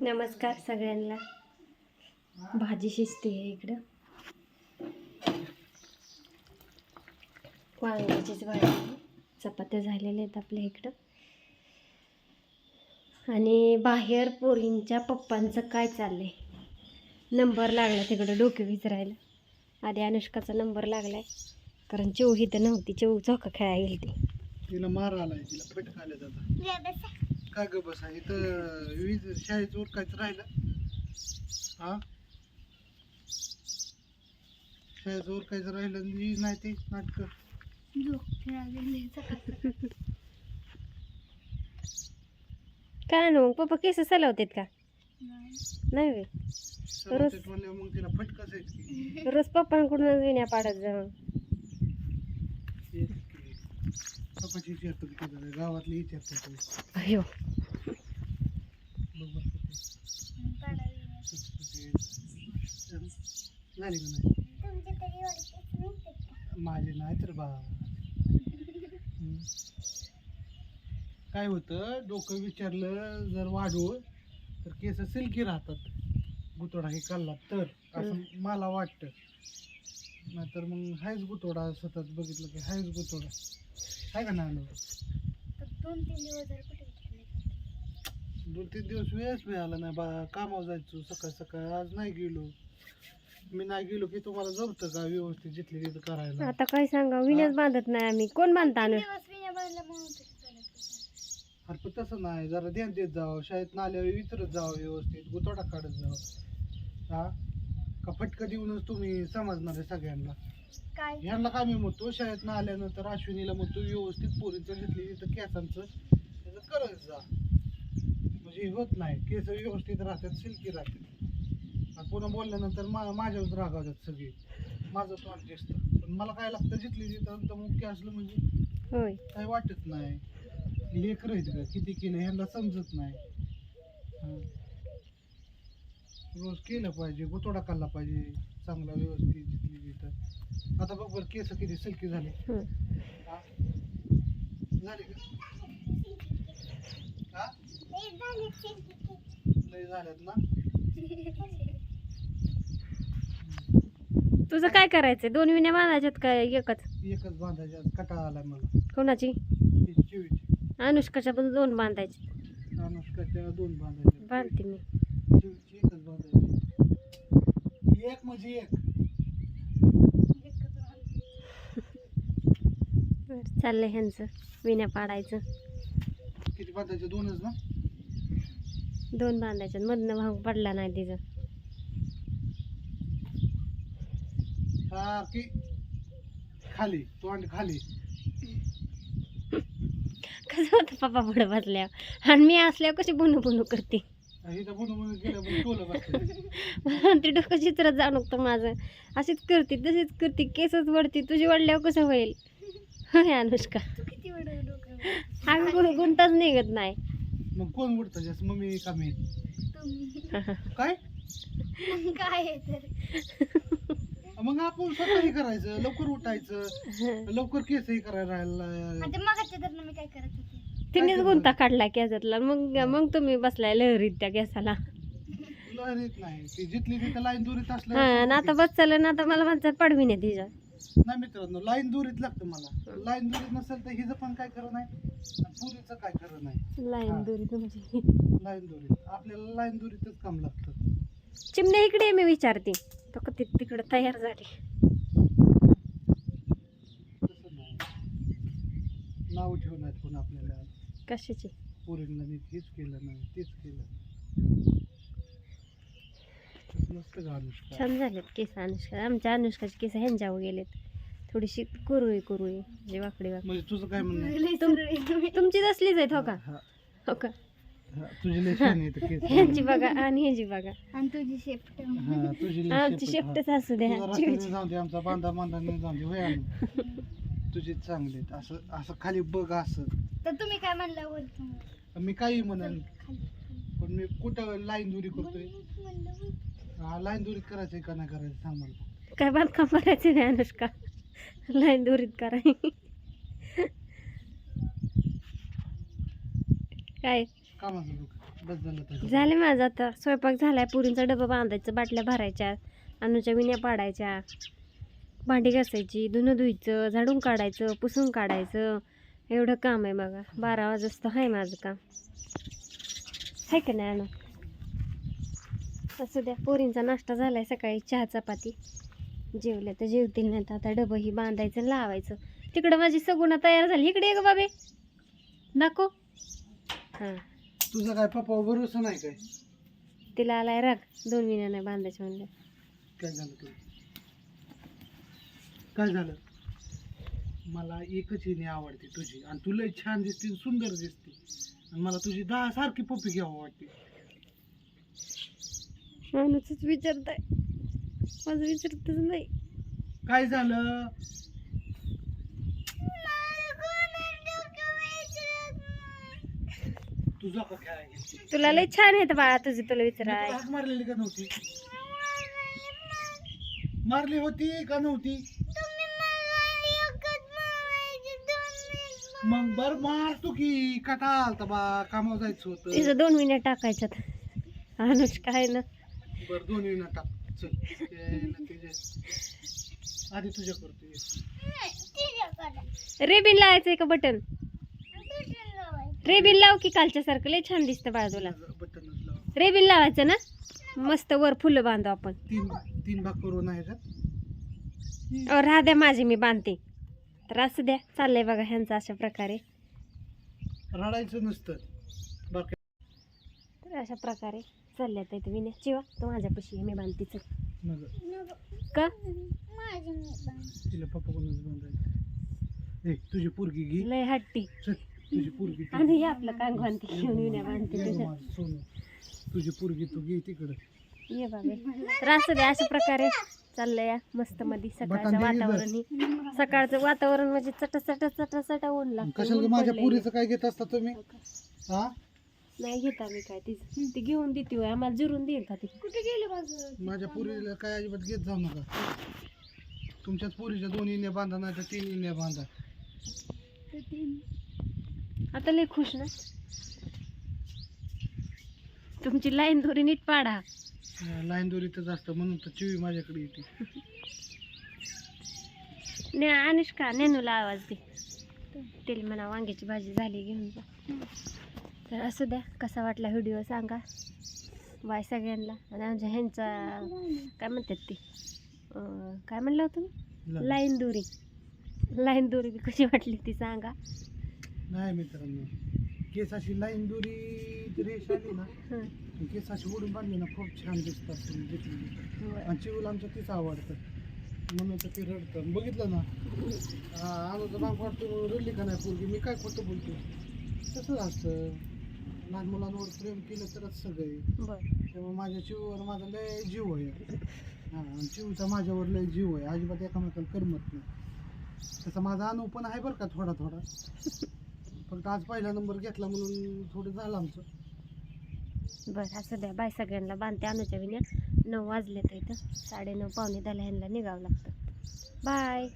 नमस्कार सगळ्यांना. भाजी शिजते आहे इकडं. वांग्याचीच भाजी चपात्या झालेल्या आहेत आपल्या इकडं. आणि बाहेर पोरींच्या पप्पांचं काय चाललंय? नंबर लागला तिकडं डोके विचारायला आधी अनुष्काचा नंबर लागलाय. कारण ही तर नव्हती. चिव झोका खेळायला गेली ती तिला. मार आलाय तिला काय ग बसा. इथं वीज शाळेत उरकायचं राहिलं. हा? शाळेत उरकायचं राहिलं आणि वीज नाही ती नाटक. काय ना मग पप्पा केस सलवतात का? नाही व्हय. म्हणल्यावर मग तिला फटकाच आहे की. रोज पप्पांकडूनच विण्या पाडत जाऊन पप्पाची विचारतो की तिला गावातली विचारतो. अयो बघ बघ. झाली का नाही? माझे नाही तर बा. काय होतं डोकं विचारलं जर वाढवून तर केस सिल्की राहतात. गुतोडा हे काढला तर असं मला वाटतं. नाहीतर मग हायच गुतोडा सतत बघितलं की हायच गुतोडा. आहे का नाही दोन तीन दिवस वेळच मिळाला नाही बा. कामावर जायचो सकाळ सकाळ आज नाही गेलो. मी नाही गेलो की तुम्हाला जमतं का व्यवस्थित जिथली तिथं करायला? आता काय सांगा विण्याच बांधत नाही आम्ही. कोण बांधता आणू अरे पण तसं नाही. जरा ध्यान देत जावं. शाळेत नाल्यावर विचारत जावं व्यवस्थित. गुतोडा काढत जावं. हा? का फटका देऊनच तुम्ही समजणार आहे सगळ्यांना? ह्यांना काय मी म्हणतो शाळेत ना आल्यानंतर अश्विनीला म्हणतो व्यवस्थित पोरीचं घेतली तिथं केसांचं. त्याचं करत जा. म्हणजे हे होत नाही. केस व्यवस्थित राहतात सिल्की राहतात. आणि पुन्हा बोलल्यानंतर मा माझ्यावर रागावतात सगळे. माझं तोंड दिसतं पण मला काय लागतं जिथली तिथं तर मुख्य असलं म्हणजे होय. काही वाटत नाही. लेकर आहेत का किती केलं ह्यांना समजत नाही. हा. रोज केलं पाहिजे गुतोडा काढला पाहिजे चांगला व्यवस्थित जिथली तिथं आता बघ बरं केस किती सिल्की झाले. हं. झाले का? लय झाल्यात ना? तुझं काय करायचंय? दोन विण्या बांधायच्यात काय एकच? एकच बांधायच्या कटाळा आलाय मला. कोणाची? ती चिवीची. अनुष्काच्या पण दोन बांधायचे. अनुष्काच्या दोन बांधायच्या बांधते मी. चिवीची एकच बांधायची. एक म्हणजे एक. चाललंय ह्यांचं विण्या पाडायचं. किती बांधायचे? दोनच ना? दोन बांधायच्यात मधनं भाग पडला नाही तिचं. खाली तोंड खाली. कसं होतं पप्पा पुढे बसल्यावर? आणि मी असल्यावर कशी बुनू बुनू करते? इथं बनून बनून गेलं पण टोलं बसलं. मला ते डोकं चित्रात नको माझं. अशीच करते तशीच करते केसच वडते तुझी वडल्यावर कसं होईल? अनुष्का. आम्ही कुठे गुंताच निघत नाही. मग कोण जास्त मम्मी का मी काय? मग आपण स्वतःही करायचं लवकर उठायचं लवकर केसही करायला राहायला तिनेच गुंता काढला केसातला. मग मग तुम्ही बसलाय लहरीत त्या केसाला. लहरीत नाही. ती जिथली तिथं लाईन दुरीत हा असलं आता बस चाललं ना आता मला म्हणतात पडवी नाही तिच्या. नाही मित्रांनो लाईन दुरीत लागतं मला. लाईन दुरीत नसेल तर हिचं पण काय खरं नाही आणि पुरीचं काय खरं नाही. लाईन. दोरी तुमची लाईन दुरीत. आपल्याला लाईन दुरीतच काम लागतं. चिमण्या इकडे ये, मी विचारते. तो कधी तिकडे तयार झाली. तसं नाही. नाव ठेवणार पण आपल्याला. कशाची? पोरींना नीट हेच केलं नाही तेच केलं छान झालेत केस अनुष्का आमच्या अनुष्काचे केस ह्यांच्यावर गेलेत. थोडीशी कुरुळी कुरुळी म्हणजे वाकडी वाकडी. म्हणजे तुझं काय म्हणणं आहे? तुम- तुमची तसलीच आहेत हो का? हा, का? तुझी लय छान आहे केस ह्यांची बघा आणि ह्यांची बघा. हा तुझी लय आमची शेपूट, हा. शेपटच असू द्या तुझा रस्त्याने जाऊ दे आमचा बांधा बांधा नाही जाऊ दे होय आम्ही. तुझी चांगली आहेत. असं असं खाली बघ असं. तर तुम्ही काय म्हणलं मी काही म्हणन. पण मी कुठं लाईन दुरी करतोय? हा लाईन दुरीत का नाही करायचं सांग मला काय बांधकाम करायचं नाही अनुष्का? लाईन दोरीत कराय. काय? कामाचं बघ बस झालं तर झाले माझं आता. स्वयंपाक झालाय पुरींचा डबा बांधायचं बाटल्या भरायच्या अनुच्या विण्या पाडायच्या. भांडी घासायची धुणं धुयचं झाडून काढायचं पुसून काढायचं. एवढं काम आहे बघा. बारा वाजता आहे माझं काम. आहे का नाही अनु? असं द्या पोरींचा नाश्ता झालाय सकाळी चहा चपाती. जेवले तर जेवतील नाही तर आता डबं ही बांधायचं लावायचं. तिकडं माझी सगुणा तयार झाली. इकडे ये ग बाबे. नको. हां. तुझा काय पप्पा भरोसा नाही काय? तिला आलाय राग. दोन महिन्या नाही बांधायचं म्हणलं. काय झालं तुला? काय झालं? मला एकच हिने आवडते तुझी. आणि तुला छान दिसते सुंदर दिसते. आणि मला तुझी दहा सारखी पप्पी घ्यावं वाटते. माणूसच विचारताय. माझं विचारतच नाही. काय झालं? तुझा का खेळायला तुला लय छान येतं बाळा तुझी तुला विचाराय हाक मारलेली का नव्हती? मारली होती का नव्हती? मग बर मारतो की कटा आलता बा कामावर जायचं होतं. तिचं दोन मिनिट टाकायच्यात. अनुष्का आहे ना बर टाक चल ते ना तुझ्या आधी तुझ्या करतो. रेबिन लावायचंय का बटन? रेबिन लाव की कालच्या सारखं लय छान दिसतं बाळा तुला. बटनच लाव. रेबिन लावायचं ना? मस्त वर फुलं बांधू आपण. तीन तीन भाग करून आहे का अहो, राहा द्या माझी मी बांधते. तर असं द्या चाललंय बघा ह्यांचं अशा प्रकारे. रडायचं नसतं. अशा प्रकारे चालल्यात आहेत विण्या चिवा तो माझ्यापाशी आहे, मी बांधते चल. मग का? तिला पप्पा कोणच बांधायचं? ए तुझी पोरगी घे. लय हट्टी. चल तुझी पोरगी आणि हे आपलं कांग बांधते घेऊन विण्या बांधते ये तुझ्या. तुझी पोरगी तू घे तिकडं. ये बाबे. तर असं द्या अशा प्रकारे चाललंय मस्त मध्ये सकाळचं. वातावरण. ही सकाळचं वातावरण म्हणजे चट चट चट चट ऊन लागतं माझ्या. पुरीचं काय घेत असता तुम्ही? हा? नाही घेत आम्ही काय तिचं. ती घेऊन देते होय. आम्हाला जिरून देईल का ती? कुठे गेले माझं? माझ्या पुरीला काय अजिबात घेत जाऊ नका. तुमच्याच पुरीच्या दोन इन्या बांधा नाही तर तीन इन्या बांधा. आता लय खुश ना. तुमची लाईन दोरी नीट पाडा. लाईन दोरीतच असतं म्हणून तर चिवी माझ्याकडे येते. ने अनुष्का नेनूला आवाज दे. तिला म्हणा वांग्याची भाजी झाली घेऊन जा. तर असू द्या कसा वाटला व्हिडिओ सांगा. बाय सगळ्यांना. आणि आमच्या ह्यांचा काय म्हणतात ती? काय म्हणलं होतं तुम्ही? लाईन दोरी. लाईन दोरी बी कशी वाटली ती सांगा. नाही मित्रांनो केस अशी लाईन दोरी रेष आली ना हं, केस अशी ओढून बांधली ना खूप छान दिसतात तुम्ही घेतली बरं. आणि चिवला आमच्या तीच आवडतं. म्हणून तर ते रडतं. बघितलं ना? हा आनंद भाग वाटतो रडली का नाही पोरगी? मी काय खोटं बोलतो तसंच असतं. लहान मुलांवर प्रेम केलं तरच सगळे. बरं. तेव्हा माझ्या चिववर माझा लय जीव आहे. हा आणि चिवचा माझ्यावर लय जीव आहे. अजिबात एकामेकाला करमत नाही. तसा माझा अनुभव पण आहे बरं का थोडा थोडा. फक्त आज पहिला नंबर घेतला म्हणून थोडं झालं आमचं. बरं असं द्या. बाय सगळ्यांना. बांधते अनुच्या विण्या नऊ वाजले तर इथं. साडे नऊ पावणे दहाला ह्यांना निघावं लागतं. बाय.